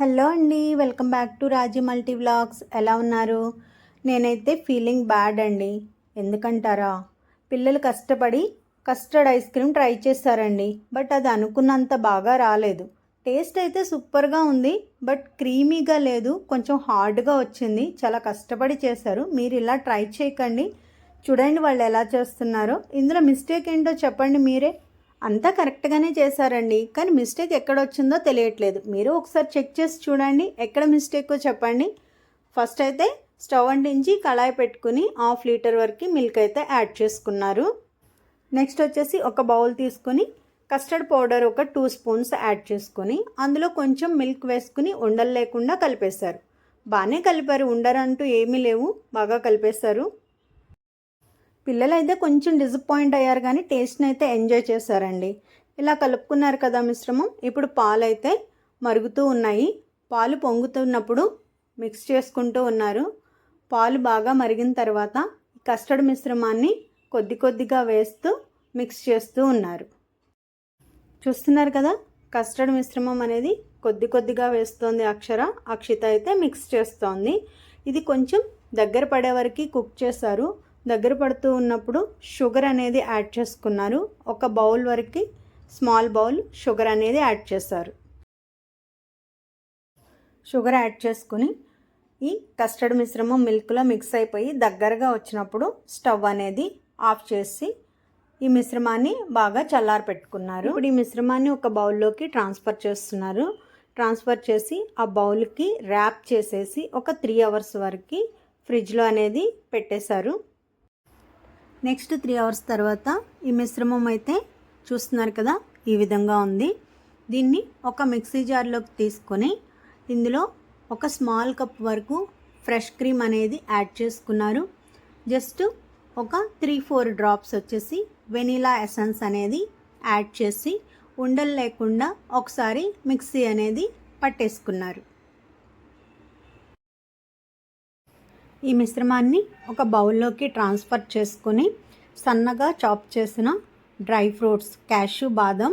Hello అండి welcome back to Raji multi vlogs. ఎలా ఉన్నారు? నేనైతే ఫీలింగ్ బ్యాడ్ అండి. ఎందుకంటారా? పిల్లలు కష్టపడి కస్టర్డ్ ఐస్ క్రీమ్ ట్రై చేస్తారండి. బట్ అది అనుకున్నంత బాగా రాలేదు. టేస్ట్ అయితే సూపర్గా ఉంది బట్ క్రీమీగా లేదు. కొంచెం హార్డ్గా వచ్చింది. చాలా కష్టపడి చేశారు. మీరు ఇలా ట్రై చేయకండి. చూడండి వాళ్ళు ఎలా చేస్తున్నారో. ఇందులో మిస్టేక్ ఏంటో చెప్పండి మీరే. అంతా కరెక్ట్గానే చేశారండి. కానీ మిస్టేక్ ఎక్కడ వచ్చిందో తెలియట్లేదు. మీరు ఒకసారి చెక్ చేసి చూడండి. ఎక్కడ మిస్టేక్ చెప్పండి. ఫస్ట్ అయితే స్టవ్ అంటించి కళాయి పెట్టుకుని హాఫ్ లీటర్ వరకు మిల్క్ అయితే యాడ్ చేసుకున్నారు. నెక్స్ట్ వచ్చేసి ఒక బౌల్ తీసుకుని కస్టర్డ్ పౌడర్ ఒక టూ స్పూన్స్ యాడ్ చేసుకుని అందులో కొంచెం మిల్క్ వేసుకుని ఉండలు లేకుండా కలిపేశారు. బాగానే కలిపారు. ఉండరంటూ ఏమీ లేవు. బాగా కలిపేశారు. పిల్లలు అయితే కొంచెం డిసప్పాయింట్ అయ్యారు కానీ టేస్ట్ని అయితే ఎంజాయ్ చేశారండి. ఇలా కలుపుకున్నారు కదా మిశ్రమం. ఇప్పుడు పాలు అయితే మరుగుతూ ఉన్నాయి. పాలు పొంగుతున్నప్పుడు మిక్స్ చేసుకుంటూ ఉన్నారు. పాలు బాగా మరిగిన తర్వాత కస్టర్డ్ మిశ్రమాన్ని కొద్ది కొద్దిగా వేస్తూ మిక్స్ చేస్తూ ఉన్నారు. చూస్తున్నారు కదా కస్టర్డ్ మిశ్రమం అనేది కొద్ది కొద్దిగా వేస్తోంది అక్షర. అక్షిత అయితే మిక్స్ చేస్తోంది. ఇది కొంచెం దగ్గర పడే వరకు కుక్ చేశారు. దగ్గర పడుతూ ఉన్నప్పుడు షుగర్ అనేది యాడ్ చేసుకున్నారు. ఒక బౌల్ వరకు స్మాల్ బౌల్ షుగర్ అనేది యాడ్ చేశారు. షుగర్ యాడ్ చేసుకుని ఈ కస్టర్డ్ మిశ్రమం మిల్క్లో మిక్స్ అయిపోయి దగ్గరగా వచ్చినప్పుడు స్టవ్ అనేది ఆఫ్ చేసి ఈ మిశ్రమాన్ని బాగా చల్లారి పెట్టుకున్నారు. ఇప్పుడు ఈ మిశ్రమాన్ని ఒక బౌల్లోకి ట్రాన్స్ఫర్ చేస్తున్నారు. ట్రాన్స్ఫర్ చేసి ఆ బౌల్కి ర్యాప్ చేసేసి ఒక త్రీ అవర్స్ వరకు ఫ్రిడ్జ్లో అనేది పెట్టేశారు. నెక్స్ట్ త్రీ అవర్స్ తర్వాత ఈ మిశ్రమం అయితే చూస్తున్నారు కదా ఈ విధంగా ఉంది. దీన్ని ఒక మిక్సీ జార్లోకి తీసుకొని ఇందులో ఒక స్మాల్ కప్ వరకు ఫ్రెష్ క్రీమ్ అనేది యాడ్ చేసుకున్నారు. జస్ట్ ఒక త్రీ ఫోర్ డ్రాప్స్ వచ్చేసి వెనీలా ఎసెన్స్ అనేది యాడ్ చేసి ఉండలు లేకుండా ఒకసారి మిక్సీ అనేది పట్టేసుకున్నారు. ఈ మిశ్రమాన్ని ఒక బౌల్లోకి ట్రాన్స్ఫర్ చేసుకొని సన్నగా చాప్ చేసిన డ్రై ఫ్రూట్స్ క్యాష్యూ బాదం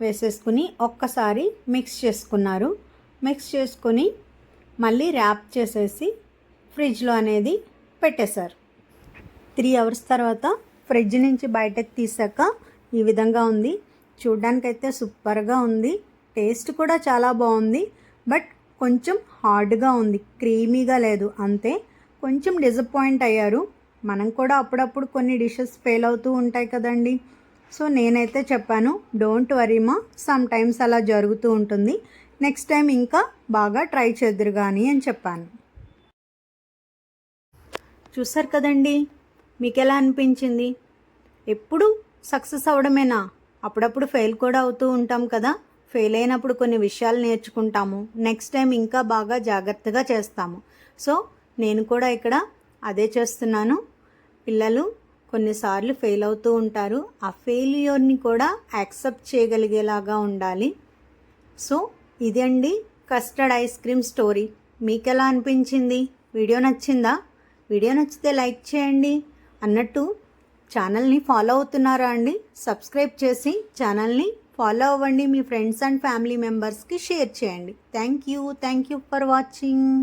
వేసేసుకుని ఒక్కసారి మిక్స్ చేసుకున్నారు. మిక్స్ చేసుకొని మళ్ళీ ర్యాప్ చేసేసి ఫ్రిడ్జ్లో అనేది పెట్టేశారు. త్రీ అవర్స్ తర్వాత ఫ్రిడ్జ్ నుంచి బయటకు తీసాక ఈ విధంగా ఉంది. చూడ్డానికైతే సూపర్గా ఉంది. టేస్ట్ కూడా చాలా బాగుంది. బట్ కొంచెం హార్డ్గా ఉంది. క్రీమీగా లేదు. అంతే. కొంచెం డిసప్పాయింట్ అయ్యారు. మనం కూడా అప్పుడప్పుడు కొన్ని డిషెస్ ఫెయిల్ అవుతూ ఉంటాయి కదండి. సో నేనైతే చెప్పాను డోంట్ వరీమా సమ్ టైమ్స్ అలా జరుగుతూ ఉంటుంది. నెక్స్ట్ టైం ఇంకా బాగా ట్రై చేద్దరు కానీ అని చెప్పాను. చూసారు కదండి మీకు ఎలా అనిపించింది? ఎప్పుడు సక్సెస్ అవడమేనా అప్పుడప్పుడు ఫెయిల్ కూడా అవుతూ ఉంటాం కదా. ఫెయిల్ అయినప్పుడు కొన్ని విషయాలు నేర్చుకుంటాము. నెక్స్ట్ టైం ఇంకా బాగా జాగ్రత్తగా చేస్తాము. సో నేను కూడా ఇక్కడ అదే చేస్తున్నాను. పిల్లలు కొన్నిసార్లు ఫెయిల్ అవుతూ ఉంటారు. ఆ ఫెయిల్యూర్ని కూడా యాక్సెప్ట్ చేయగలిగేలాగా ఉండాలి. సో ఇదండి కస్టర్డ్ ఐస్ క్రీమ్ స్టోరీ. మీకు ఎలా అనిపించింది? వీడియో నచ్చిందా? వీడియో నచ్చితే లైక్ చేయండి. అన్నట్టు ఛానల్ని ఫాలో అవుతున్నారా అండి? సబ్స్క్రైబ్ చేసి ఛానల్ని ఫాలో అవ్వండి. మీ ఫ్రెండ్స్ అండ్ ఫ్యామిలీ మెంబర్స్కి షేర్ చేయండి. Thank you. Thank you for watching.